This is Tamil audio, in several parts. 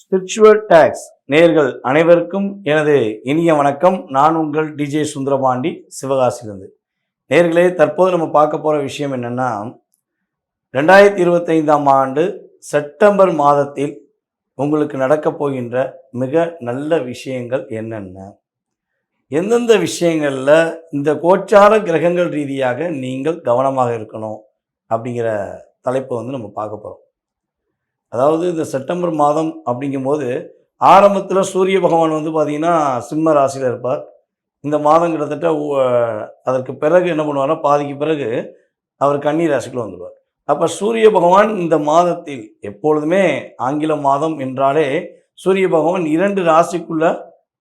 ஸ்பிரிச்சுவல் டேக்ஸ் நேர்கள் அனைவருக்கும் எனது இனிய வணக்கம். நான் உங்கள் டிஜே சுந்தரபாண்டி சிவகாசிலிருந்து நேர்களே தற்போது நம்ம பார்க்க போகிற விஷயம் என்னென்னா ரெண்டாயிரத்தி இருபத்தைந்தாம் ஆண்டு செப்டம்பர் மாதத்தில் உங்களுக்கு நடக்கப் போகின்ற மிக நல்ல விஷயங்கள் என்னென்ன? எந்தெந்த விஷயங்களில் இந்த கோச்சார கிரகங்கள் ரீதியாக நீங்கள் கவனமாக இருக்கணும் அப்படிங்கிற தலைப்பை வந்து நம்ம பார்க்க போகிறோம் அதாவது இந்த செப்டம்பர் மாதம் அப்படிங்கும்போது ஆரம்பத்தில் சூரிய பகவான் வந்து பார்த்திங்கன்னா சிம்ம ராசியில் இருப்பார். இந்த மாதம் கிட்டத்தட்ட அதற்கு பிறகு என்ன பண்ணுவார்னா பாதிக்கு பிறகு அவர் கன்னி ராசிக்குள்ள வந்துடுவார் அப்போ சூரிய பகவான் இந்த மாதத்தில் எப்பொழுதுமே ஆங்கில மாதம் என்றாலே சூரிய பகவான் இரண்டு ராசிக்குள்ள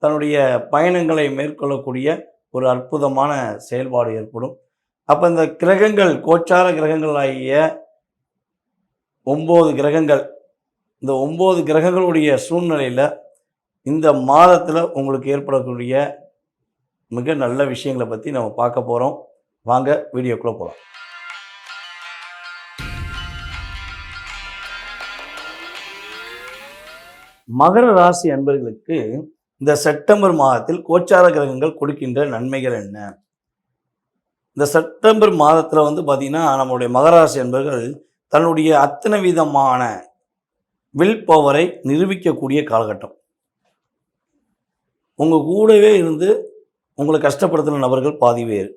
தன்னுடைய பயணங்களை மேற்கொள்ளக்கூடிய ஒரு அற்புதமான செயல்பாடு ஏற்படும். அப்போ இந்த கிரகங்கள் கோச்சார கிரகங்கள் ஆகிய ஒம்பது கிரகங்கள் இந்த ஒம்பது கிரகங்களுடைய சூழ்நிலையில் இந்த மாதத்தில் உங்களுக்கு ஏற்படக்கூடிய மிக நல்ல விஷயங்களை பற்றி நம்ம பார்க்க போகிறோம் வாங்க வீடியோக்குள்ளே போகலாம் மகர ராசி அன்பர்களுக்கு இந்த செப்டம்பர் மாதத்தில் கோச்சார கிரகங்கள் கொடுக்கின்ற நன்மைகள் என்ன? இந்த செப்டம்பர் மாதத்தில் வந்து பார்த்திங்கன்னா நம்மளுடைய மகராசி அன்பர்கள் தன்னுடைய அத்தனை விதமான வில் பவரை நிரூபிக்கக்கூடிய காலகட்டம். உங்கள் கூடவே இருந்து உங்களை கஷ்டப்படுத்தின நபர்கள் பாதி பேர்.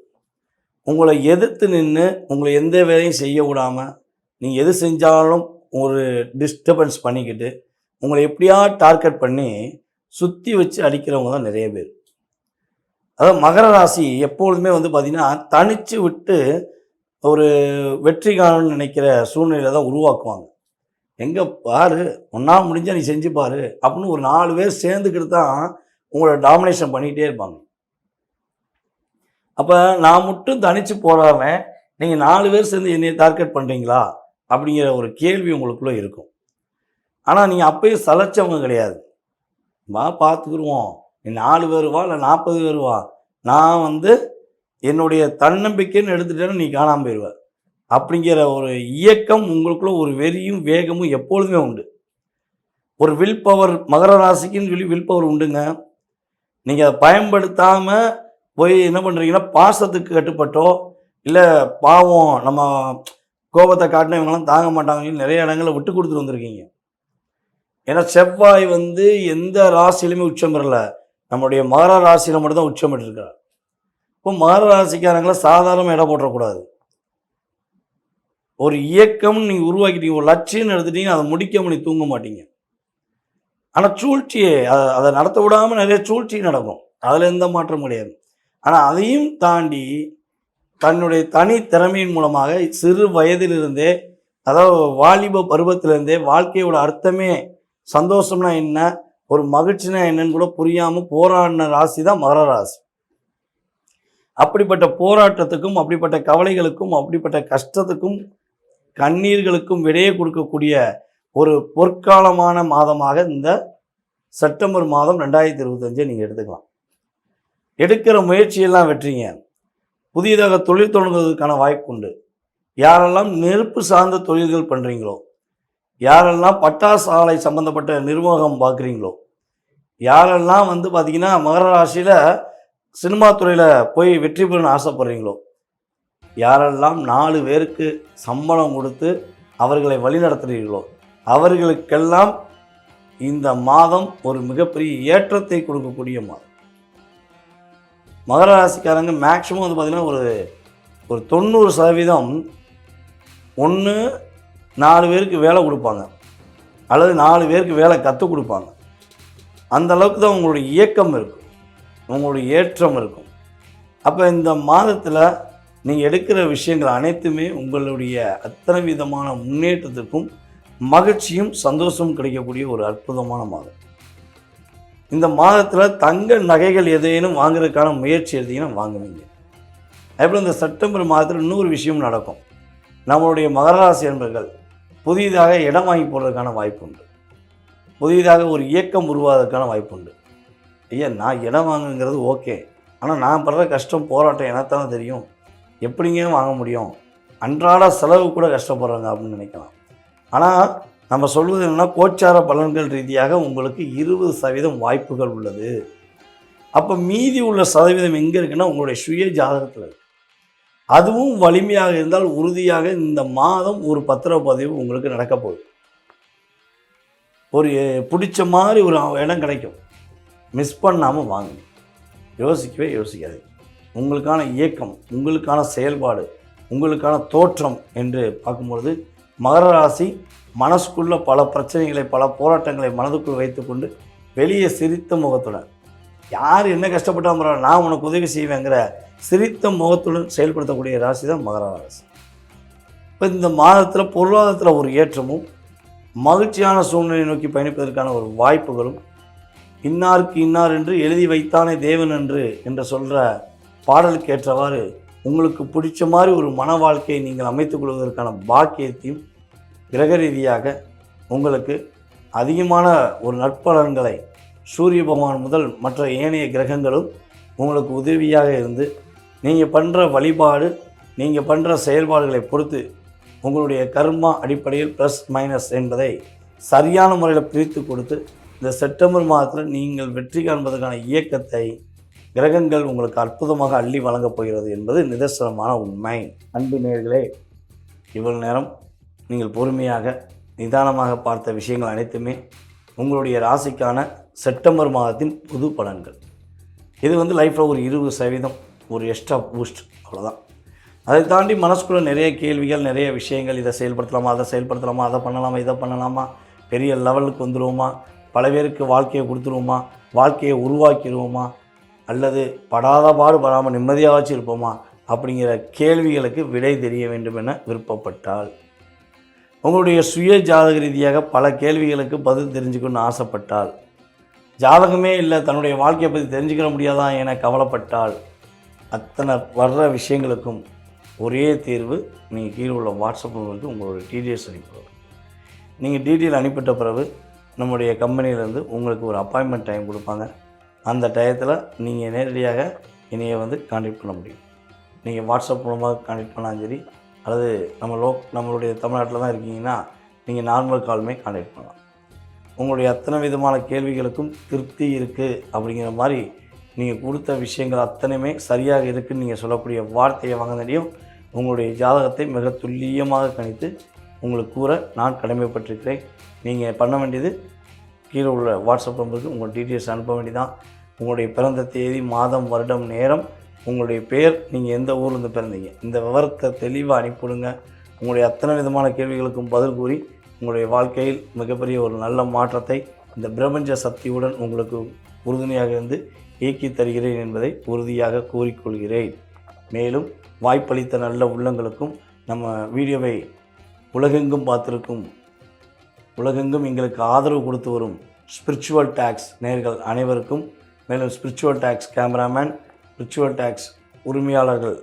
உங்களை எதிர்த்து நின்று உங்களை எந்த வேலையும் செய்ய விடாமல் நீங்கள் எது செஞ்சாலும் ஒரு டிஸ்டர்பன்ஸ் பண்ணிக்கிட்டு உங்களை எப்படியா டார்கெட் பண்ணி சுற்றி வச்சு அடிக்கிறவங்க தான் நிறைய பேர். அதாவது மகர ராசி எப்பொழுதுமே வந்து பார்த்திங்கன்னா தனித்து விட்டு ஒரு வெற்றி காணணும்னு நினைக்கிற சூழ்நிலை தான் உருவாக்குவாங்க. எங்கே பாரு ஒன்றா முடிஞ்சால் நீ செஞ்சு பாரு அப்படின்னு ஒரு நாலு பேர் சேர்ந்துக்கிட்டு தான் உங்களை டாமினேஷன் பண்ணிகிட்டே இருப்பாங்க. அப்போ நான் மட்டும் தனித்து போடாமல் நீங்கள் நாலு பேர் சேர்ந்து என்னை டார்கெட் பண்ணுறீங்களா அப்படிங்கிற ஒரு கேள்வி உங்களுக்குள்ளே இருக்கும். ஆனால் நீங்கள் அப்பயும் சலைச்சவங்க கிடையாது. வா பார்த்துக்குருவோம் நீ நாலு பேர் வா இல்லை நாற்பது பேர் வா. நான் வந்து என்னுடைய தன்னம்பிக்கைன்னு எடுத்துட்டேன்னு நீ காணாமல் போயிடுவேன் அப்படிங்கிற ஒரு இயக்கம் உங்களுக்குள்ள ஒரு வெறியும் வேகமும் எப்பொழுதுமே உண்டு. ஒரு வில் பவர் மகர ராசிக்குன்னு சொல்லி வில் பவர் உண்டுங்க. நீங்கள் அதை பயன்படுத்தாமல் போய் என்ன பண்ணுறீங்கன்னா பாசத்துக்கு கட்டுப்பட்டோ இல்லை பாவம் நம்ம கோபத்தை காட்டின இவங்கெல்லாம் தாங்க மாட்டாங்கன்னு நிறைய இடங்களில் விட்டு கொடுத்துட்டு வந்திருக்கீங்க. ஏன்னா செவ்வாய் வந்து எந்த ராசியிலுமே உச்சம் பெறல. நம்முடைய மகர ராசியில் மட்டும்தான் உச்சம் பெற்றிருக்கிறார். இப்போ மகர ராசிக்காரங்களை சாதாரணமாக இடம் போட்டுறக்கூடாது. ஒரு இயக்கம்னு நீங்கள் உருவாக்கிட்டீங்க ஒரு லட்சியம் எடுத்துட்டீங்க அதை முடிக்க நீ தூங்க மாட்டீங்க. ஆனால் சூழ்ச்சியை அதை அதை நடத்த விடாமல் நிறைய சூழ்ச்சி நடக்கும். அதில் எந்த மாற்றம் கிடையாது. ஆனால் அதையும் தாண்டி தன்னுடைய தனி திறமையின் மூலமாக சிறு வயதிலிருந்தே அதாவது வாலிப பருவத்திலிருந்தே வாழ்க்கையோட அர்த்தமே சந்தோஷம்னா என்ன ஒரு மகிழ்ச்சினா என்னன்னு கூட புரியாமல் போராடின ராசி தான் மகர ராசி. அப்படிப்பட்ட போராட்டத்துக்கும் அப்படிப்பட்ட கவலைகளுக்கும் அப்படிப்பட்ட கஷ்டத்துக்கும் கண்ணீர்களுக்கும் விடையை கொடுக்கக்கூடிய ஒரு பொற்காலமான மாதமாக இந்த செப்டம்பர் மாதம் ரெண்டாயிரத்தி இருபத்தஞ்சை நீங்கள் எடுத்துக்கலாம். எடுக்கிற முயற்சியெல்லாம் வெற்றிங்க. புதியதாக தொழில் தொடங்குவதற்கான வாய்ப்பு உண்டு. யாரெல்லாம் நெருப்பு சார்ந்த தொழில்கள் பண்ணுறீங்களோ யாரெல்லாம் பட்டாசு ஆலை சம்மந்தப்பட்ட நிர்வாகம் பார்க்குறீங்களோ யாரெல்லாம் வந்து பார்த்தீங்கன்னா மகர ராசியில் சினிமா துறையில் போய் வெற்றி பெறணும்னு ஆசைப்படுறீங்களோ யாரெல்லாம் நாலு பேருக்கு சம்பளம் கொடுத்து அவர்களை வழிநடத்துகிறீர்களோ அவர்களுக்கெல்லாம் இந்த மாதம் ஒரு மிகப்பெரிய ஏற்றத்தை கொடுக்கக்கூடிய மாதம். மகர ராசிக்காரங்க மேக்ஸிமம் வந்து பார்த்திங்கன்னா ஒரு ஒரு தொண்ணூறு சதவீதம் ஒன்று நாலு பேருக்கு வேலை கொடுப்பாங்க. அல்லது நாலு பேருக்கு வேலை கற்றுக் கொடுப்பாங்க. அந்த அளவுக்கு தான் உங்களுடைய இயக்கம் இருக்கும். உங்களுடைய ஏற்றம் இருக்கும். அப்போ இந்த மாதத்தில் நீங்கள் எடுக்கிற விஷயங்கள் அனைத்துமே உங்களுடைய அத்தனை விதமான முன்னேற்றத்துக்கும் மகிழ்ச்சியும் சந்தோஷமும் கிடைக்கக்கூடிய ஒரு அற்புதமான மாதம். இந்த மாதத்தில் தங்க நகைகள் எதையேனும் வாங்குறதுக்கான முயற்சி எடுத்தீங்கன்னா வாங்குவீங்க. அதேபோல் இந்த செப்டம்பர் மாதத்தில் இன்னொரு விஷயம் நடக்கும். நம்மளுடைய மகராசி என்பர்கள் புதிதாக இடம் வாங்கி போடுறதுக்கான வாய்ப்பு உண்டு. புதிதாக ஒரு இயக்கம் உருவாவதற்கான வாய்ப்பு உண்டு. ஐயா நான் இடம் வாங்குங்கிறது ஓகே. ஆனால் நான் படுற கஷ்டம் போராட்டம் எனத்தானே தெரியும். எப்படிங்க வாங்க முடியும்? அன்றாட செலவு கூட கஷ்டப்படுறாங்க அப்படின்னு நினைக்கலாம். ஆனால் நம்ம சொல்வது என்னன்னா கோச்சார பலன்கள் ரீதியாக உங்களுக்கு இருபது சதவீதம் வாய்ப்புகள் உள்ளது. அப்போ மீதி உள்ள சதவீதம் எங்கே இருக்குன்னா உங்களுடைய சுய ஜாதகத்தில் இருக்கு. அதுவும் வலிமையாக இருந்தால் உறுதியாக இந்த மாதம் ஒரு பத்திரப்பதிவு உங்களுக்கு நடக்க போகுது. ஒரு பிடிச்ச மாதிரி ஒரு இடம் கிடைக்கும். மிஸ் பண்ணாமல் வாங்க. யோசிக்கவே யோசிக்காது உங்களுக்கான இயக்கம் உங்களுக்கான செயல்பாடு உங்களுக்கான தோற்றம் என்று பார்க்கும்பொழுது மகர ராசி மனசுக்குள்ள பல பிரச்சனைகளை பல போராட்டங்களை மனதுக்குள் வைத்துக்கொண்டு வெளியே சிரித்த முகத்துடன் யார் என்ன கஷ்டப்பட்டால் பரவாயில்ல நான் உனக்கு உதவி செய்வேங்கிற சிரித்த முகத்துடன் செயல்படுத்தக்கூடிய ராசி தான் மகர ராசி. இப்போ இந்த மாதத்தில் பொருளாதாரத்தில் ஒரு ஏற்றமும் மகிழ்ச்சியான சூழ்நிலையை நோக்கி பயணிப்பதற்கான ஒரு வாய்ப்புகளும் இன்னாருக்கு இன்னார் என்று எழுதி வைத்தானே தேவன் என்று என்று சொல்கிற பாடலுக்கு ஏற்றவாறு உங்களுக்கு பிடிச்ச மாதிரி ஒரு மன வாழ்க்கையை நீங்கள் அமைத்துக் கொள்வதற்கான பாக்கியத்தையும் கிரக ரீதியாக உங்களுக்கு அதிகமான ஒரு நற்பலன்களை சூரிய பகவான் முதல் மற்ற ஏனைய கிரகங்களும் உங்களுக்கு உதவியாக இருந்து நீங்கள் பண்ணுற வழிபாடு நீங்கள் பண்ணுற செயல்பாடுகளை பொறுத்து உங்களுடைய கர்மா அடிப்படையில் ப்ளஸ் மைனஸ் என்பதை சரியான முறையில் பிரித்து கொடுத்து இந்த செப்டம்பர் மாதத்தில் நீங்கள் வெற்றி காண்பதற்கான இயக்கத்தை கிரகங்கள் உங்களுக்கு அற்புதமாக அள்ளி வழங்கப் போகிறது என்பது நிதர்சனமான உண்மை. அன்பு நேர்களே இவ்வளவு நேரம் நீங்கள் பொறுமையாக நிதானமாக பார்த்த விஷயங்கள் அனைத்துமே உங்களுடைய ராசிக்கான செப்டம்பர் மாதத்தின் புது பலன்கள். இது வந்து லைஃப்பில் ஒரு இருபது சதவீதம் ஒரு எக்ஸ்ட்ரா பூஸ்ட் அவ்வளோதான் அதை தாண்டி மனசுக்குள்ள நிறைய கேள்விகள் நிறைய விஷயங்கள் இதை செயல்படுத்தலாமா அதை செயல்படுத்தலாமா அதை பண்ணலாமா இதை பண்ணலாமா பெரிய லெவலுக்கு வந்துடுவோமா பல பேருக்கு வாழ்க்கையை கொடுத்துருவோமா வாழ்க்கையை உருவாக்கிடுவோமா அல்லது படாத பாடு படாமல் நிம்மதியாகச்சு இருப்போமா அப்படிங்கிற கேள்விகளுக்கு விடை தெரிய வேண்டும் என விருப்பப்பட்டால் உங்களுடைய சுய ஜாதக ரீதியாக பல கேள்விகளுக்கு பதில் தெரிஞ்சுக்கணும்னு ஆசைப்பட்டால் ஜாதகமே இல்லை தன்னுடைய வாழ்க்கையை பற்றி தெரிஞ்சுக்கிற முடியாதா என கவலைப்பட்டால் அத்தனை வர்ற விஷயங்களுக்கும் ஒரே தீர்வு நீங்கள் கீழே உள்ள வாட்ஸ்அப் நம்பருக்கு உங்களுடைய டீட்டெயில்ஸ் அனுப்பிடுவோம் நீங்கள் டீட்டெயில் அனுப்பிட்ட பிறகு நம்முடைய கம்பெனியிலேருந்து உங்களுக்கு ஒரு அப்பாயின்மெண்ட் டைம் கொடுப்பாங்க. அந்த டயத்தில் நீங்கள் நேரடியாக என்னையை வந்து காண்டக்ட் பண்ண முடியும். நீங்கள் வாட்ஸ்அப் மூலமாக காண்டாக்ட் பண்ணாலும் சரி அல்லது நம்ம லோ நம்மளுடைய தமிழ்நாட்டில் தான் இருக்கீங்கன்னா நீங்கள் நார்மல் காலுமே காண்டாக்ட் பண்ணலாம். உங்களுடைய அத்தனை விதமான கேள்விகளுக்கும் திருப்தி இருக்குது அப்படிங்கிற மாதிரி நீங்கள் கொடுத்த விஷயங்கள் அத்தனையுமே சரியாக இருக்குன்னு நீங்கள் சொல்லக்கூடிய வார்த்தையை வாங்கினதையும் உங்களுடைய ஜாதகத்தை மிக துல்லியமாக கணித்து உங்களுக்கு கூற நான் கடமைப்பட்டிருக்கிறேன். நீங்கள் பண்ண வேண்டியது கீழே உள்ள வாட்ஸ்அப் நம்பருக்கு உங்கள் டீட்டெயில்ஸ் அனுப்ப வேண்டியதான் உங்களுடைய பிறந்த தேதி மாதம் வருடம் நேரம் உங்களுடைய பேர் நீங்கள் எந்த ஊர்லேருந்து பிறந்தீங்க இந்த விவரத்தை தெளிவாக அனுப்பிவிடுங்க. உங்களுடைய அத்தனை விதமான கேள்விகளுக்கும் பதில் கூறி உங்களுடைய வாழ்க்கையில் மிகப்பெரிய ஒரு நல்ல மாற்றத்தை இந்த பிரபஞ்ச சக்தியுடன் உங்களுக்கு உறுதுணையாக இருந்து இயக்கி தருகிறேன் என்பதை உறுதியாக கூறிக்கொள்கிறேன். மேலும் வாய்ப்பளித்த நல்ல உள்ளங்களுக்கும் நம்ம வீடியோவை உலகெங்கும் பார்த்திருக்கும் உலகெங்கும் எங்களுக்கு ஆதரவு கொடுத்து வரும் ஸ்பிரிச்சுவல் டேக்ஸ் நேர்கள் அனைவருக்கும். மேலும் spiritual takes cameraman spiritual takes உரிமையாளர்கள்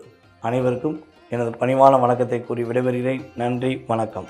அனைவருக்கும் எனது பணிவான வணக்கத்தை கூறி விடைபெறுகிறேன். நன்றி வணக்கம்.